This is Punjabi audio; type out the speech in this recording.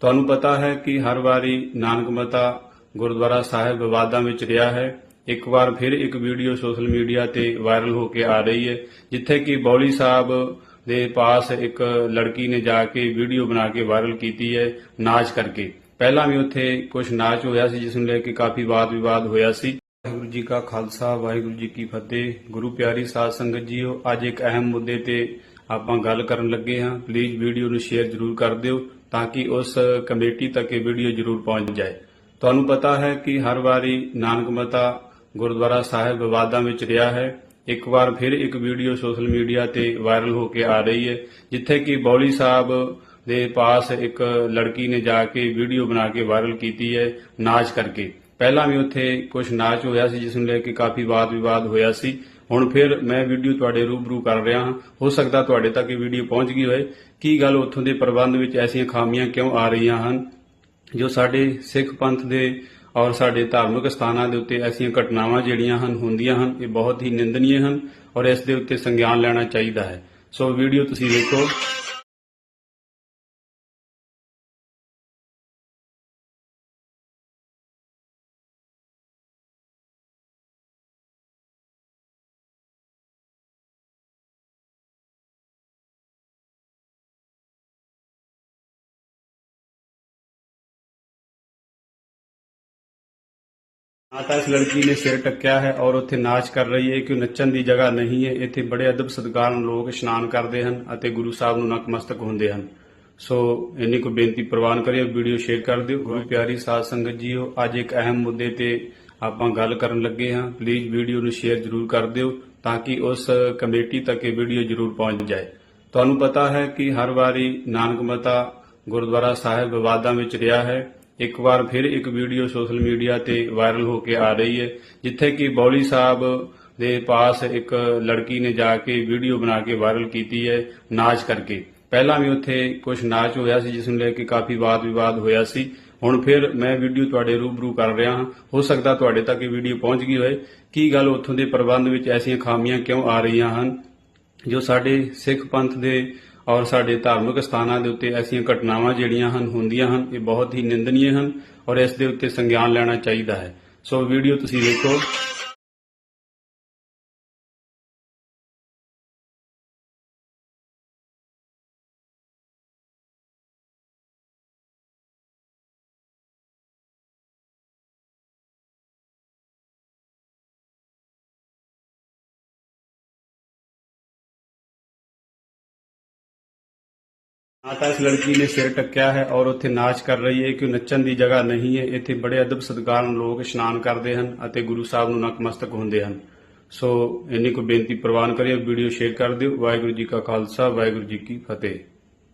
ਤੁਹਾਨੂੰ ਪਤਾ ਹੈ ਕਿ ਹਰ ਵਾਰੀ ਨਾਨਕ ਮਤਾ ਗੁਰਦੁਆਰਾ ਸਾਹਿਬ ਵਿਵਾਦਾਂ ਵਿੱਚ ਰਿਹਾ ਹੈ। ਇੱਕ ਵਾਰ ਫਿਰ ਇੱਕ ਵੀਡੀਓ ਸੋਸ਼ਲ ਮੀਡੀਆ ਤੇ ਵਾਇਰਲ ਹੋ ਕੇ ਆ ਰਹੀ ਹੈ, ਜਿੱਥੇ ਕਿ ਬੌਲੀ ਸਾਹਿਬ ਦੇ ਪਾਸ ਇੱਕ ਲੜਕੀ ਨੇ ਜਾ ਕੇ ਵੀਡੀਓ ਬਣਾ ਕੇ ਵਾਇਰਲ ਕੀਤੀ ਹੈ ਨਾਚ ਕਰਕੇ। ਪਹਿਲਾਂ ਵੀ ਉੱਥੇ ਕੁਝ ਨਾਚ ਹੋਇਆ ਸੀ, ਜਿਸ ਨੂੰ ਲੈ ਕੇ ਕਾਫੀ ਵਾਦ ਵਿਵਾਦ ਹੋਇਆ ਸੀ। ਵਾਹਿਗੁਰੂ ਜੀ ਕਾ ਖਾਲਸਾ, ਵਾਹਿਗੁਰੂ ਜੀ ਕੀ ਫਤਿਹ। ਗੁਰੂ ਪਿਆਰੀ ਸਾਧ ਸੰਗਤ ਜੀਓ, ਅੱਜ ਇੱਕ ਅਹਿਮ ਮੁੱਦੇ ਤੇ ਆਪਾਂ ਗੱਲ ਕਰਨ ਲੱਗੇ ਹਾਂ। ਪਲੀਜ਼ ਵੀਡੀਓ ਨੂੰ ਸ਼ੇਅਰ ਜ਼ਰੂਰ ਕਰ ਦਿਓ। ਤਾਂ ਕਿ ਉਸ ਕਮੇਟੀ ਤੱਕ ਇਹ ਵੀਡੀਓ ਜ਼ਰੂਰ ਪਹੁੰਚ ਜਾਏ। ਤੁਹਾਨੂੰ ਪਤਾ ਹੈ ਕਿ ਹਰ ਵਾਰੀ ਨਾਨਕ ਮਤਾ ਗੁਰਦੁਆਰਾ ਸਾਹਿਬ ਵਿਵਾਦਾਂ ਵਿੱਚ ਰਿਹਾ ਹੈ। ਇੱਕ ਵਾਰ ਫਿਰ ਇੱਕ ਵੀਡੀਓ ਸੋਸ਼ਲ ਮੀਡੀਆ ਤੇ ਵਾਇਰਲ ਹੋ ਕੇ ਆ ਰਹੀ ਹੈ, ਜਿੱਥੇ ਕਿ ਬੌਲੀ ਸਾਹਿਬ ਦੇ ਪਾਸ ਇੱਕ ਲੜਕੀ ਨੇ ਜਾ ਕੇ ਵੀਡੀਓ ਬਣਾ ਕੇ ਵਾਇਰਲ ਕੀਤੀ ਹੈ, ਨਾਚ ਕਰਕੇ। ਪਹਿਲਾਂ ਵੀ ਉੱਥੇ ਕੁਝ ਨਾਚ ਹੋਇਆ ਸੀ, ਜਿਸ ਨੂੰ ਲੈ ਕੇ ਕਾਫੀ ਵਾਦ ਵਿਵਾਦ ਹੋਇਆ ਸੀ। ਹੁਣ ਫਿਰ ਮੈਂ ਵੀਡੀਓ ਤੁਹਾਡੇ ਰੂਬਰੂ ਕਰ ਰਿਹਾ ਹਾਂ। ਹੋ ਸਕਦਾ ਤੁਹਾਡੇ ਤੱਕ ਇਹ ਵੀਡੀਓ ਪਹੁੰਚ ਗਈ ਹੋਵੇ। ਕੀ ਗੱਲ ਉੱਥੋਂ ਦੇ ਪ੍ਰਬੰਧ ਵਿੱਚ ਐਸੀਆਂ ਖਾਮੀਆਂ ਕਿਉਂ ਆ ਰਹੀਆਂ ਹਨ? ਜੋ ਸਾਡੇ ਸਿੱਖ ਪੰਥ ਦੇ ਔਰ ਸਾਡੇ ਧਾਰਮਿਕ ਸਥਾਨਾਂ ਦੇ ਉੱਤੇ ਐਸੀਆਂ ਘਟਨਾਵਾਂ ਜਿਹੜੀਆਂ ਹਨ, ਹੁੰਦੀਆਂ ਹਨ, ਇਹ ਬਹੁਤ ਹੀ ਨਿੰਦਨੀय ਹਨ ਔਰ ਇਸ ਦੇ ਉੱਤੇ ਸੰਗਿਆਨ ਲੈਣਾ ਚਾਹੀਦਾ ਹੈ। ਸੋ ਵੀਡੀਓ ਤੁਸੀਂ ਦੇਖੋ ਨਾ ਇਸ ਲੜਕੀ ਨੇ ਸਿਰ ਟੱਕਿਆ ਹੈ ਔਰ ਉੱਥੇ ਨਾਚ ਕਰ ਰਹੀ ਹੈ ਕਿ ਨੱਚਣ ਦੀ ਜਗ੍ਹਾ ਨਹੀਂ ਹੈ। ਇੱਥੇ ਬੜੇ ਅਦਬ ਸਤਿਕਾਰ ਨਾਲ ਲੋਕ ਇਸ਼ਨਾਨ ਕਰਦੇ ਹਨ ਅਤੇ ਗੁਰੂ ਸਾਹਿਬ ਨੂੰ ਨਤਮਸਤਕ ਹੁੰਦੇ ਹਨ। ਸੋ ਇੰਨੀ ਕੋ ਬੇਨਤੀ ਪ੍ਰਵਾਨ ਕਰਿਓ, ਵੀਡੀਓ ਸ਼ੇਅਰ ਕਰ ਦਿਓ। ਗੁਰੂ ਪਿਆਰੀ ਸਾਧ ਸੰਗਤ ਜੀਓ, ਅੱਜ ਇੱਕ ਅਹਿਮ ਮੁੱਦੇ ਤੇ ਆਪਾਂ ਗੱਲ ਕਰਨ ਲੱਗੇ ਹਾਂ। ਪਲੀਜ਼ ਵੀਡੀਓ ਨੂੰ ਸ਼ੇਅਰ ਜ਼ਰੂਰ ਕਰ ਦਿਓ ਤਾਂ ਕਿ ਉਸ ਕਮੇਟੀ ਤੱਕ ਇਹ ਵੀਡੀਓ ਜ਼ਰੂਰ ਪਹੁੰਚ ਜਾਏ। ਤੁਹਾਨੂੰ ਪਤਾ ਹੈ ਕਿ ਹਰ ਵਾਰੀ ਨਾਨਕ ਮਤਾ ਗੁਰਦੁਆਰਾ ਸਾਹਿਬ ਵਿਵਾਦਾਂ ਵਿੱਚ ਰਿਹਾ ਹੈ। ਇੱਕ ਵਾਰ ਫਿਰ ਇੱਕ ਵੀਡੀਓ ਸੋਸ਼ਲ ਮੀਡੀਆ ਤੇ ਵਾਇਰਲ ਹੋ ਕੇ ਆ ਰਹੀ ਹੈ, ਜਿੱਥੇ ਕਿ ਬੌਲੀ ਸਾਹਿਬ ਦੇ ਪਾਸ ਇੱਕ ਲੜਕੀ ਨੇ ਜਾ ਕੇ ਵੀਡੀਓ ਬਣਾ ਕੇ ਵਾਇਰਲ ਕੀਤੀ ਹੈ, ਨਾਚ ਕਰਕੇ। ਪਹਿਲਾਂ ਵੀ ਉੱਥੇ ਕੁਝ ਨਾਚ ਹੋਇਆ ਸੀ, ਜਿਸ ਨੂੰ ਲੈ ਕੇ ਕਾਫੀ ਵਾਦ ਵਿਵਾਦ ਹੋਇਆ ਸੀ। ਹੁਣ ਫਿਰ ਮੈਂ ਵੀਡੀਓ ਤੁਹਾਡੇ ਰੂਬਰੂ ਕਰ ਰਿਹਾ ਹਾਂ। ਹੋ ਸਕਦਾ ਤੁਹਾਡੇ ਤੱਕ ਇਹ ਵੀਡੀਓ ਪਹੁੰਚ ਗਈ ਹੋਵੇ। ਕੀ ਗੱਲ ਉੱਥੋਂ ਦੇ ਪ੍ਰਬੰਧ ਵਿੱਚ ਐਸੀਆਂ ਖਾਮੀਆਂ ਕਿਉਂ ਆ ਰਹੀਆਂ ਹਨ, ਜੋ ਸਾਡੇ ਸਿੱਖ ਪੰਥ ਦੇ ਔਰ ਸਾਡੇ ਧਾਰਮਿਕ ਸਥਾਨਾਂ ਦੇ ਉੱਤੇ ਐਸੀਆਂ ਘਟਨਾਵਾਂ ਜਿਹੜੀਆਂ ਹਨ, ਹੁੰਦੀਆਂ ਹਨ, ਇਹ ਬਹੁਤ ਹੀ ਨਿੰਦਨੀय ਹਨ ਔਰ ਇਸ ਦੇ ਉੱਤੇ ਸੰਗਿਆਨ ਲੈਣਾ ਚਾਹੀਦਾ ਹੈ। ਸੋ ਵੀਡੀਓ ਤੁਸੀਂ ਦੇਖੋ ਨਾ ਇਸ ਲੜਕੀ ਨੇ ਸਿਰ ਟੱਕਿਆ ਹੈ ਔਰ ਉੱਥੇ ਨਾਚ ਕਰ ਰਹੀ ਹੈ ਕਿ ਨੱਚਣ ਦੀ ਜਗ੍ਹਾ ਨਹੀਂ ਹੈ? ਇੱਥੇ ਬੜੇ ਅਦਬ ਸਤਿਕਾਰ ਨਾਲ ਲੋਕ ਇਸ਼ਨਾਨ ਕਰਦੇ ਹਨ ਅਤੇ ਗੁਰੂ ਸਾਹਿਬ ਨੂੰ ਨਤਮਸਤਕ ਹੁੰਦੇ ਹਨ। ਸੋ ਇੰਨੀ ਕੋ ਬੇਨਤੀ ਪ੍ਰਵਾਨ ਕਰਿਓ ਵੀਡੀਓ ਸ਼ੇਅਰ ਕਰ ਦਿਓ। ਵਾਹਿਗੁਰੂ ਜੀ ਕਾ ਖਾਲਸਾ, ਵਾਹਿਗੁਰੂ ਜੀ ਕੀ ਫਤਿਹ।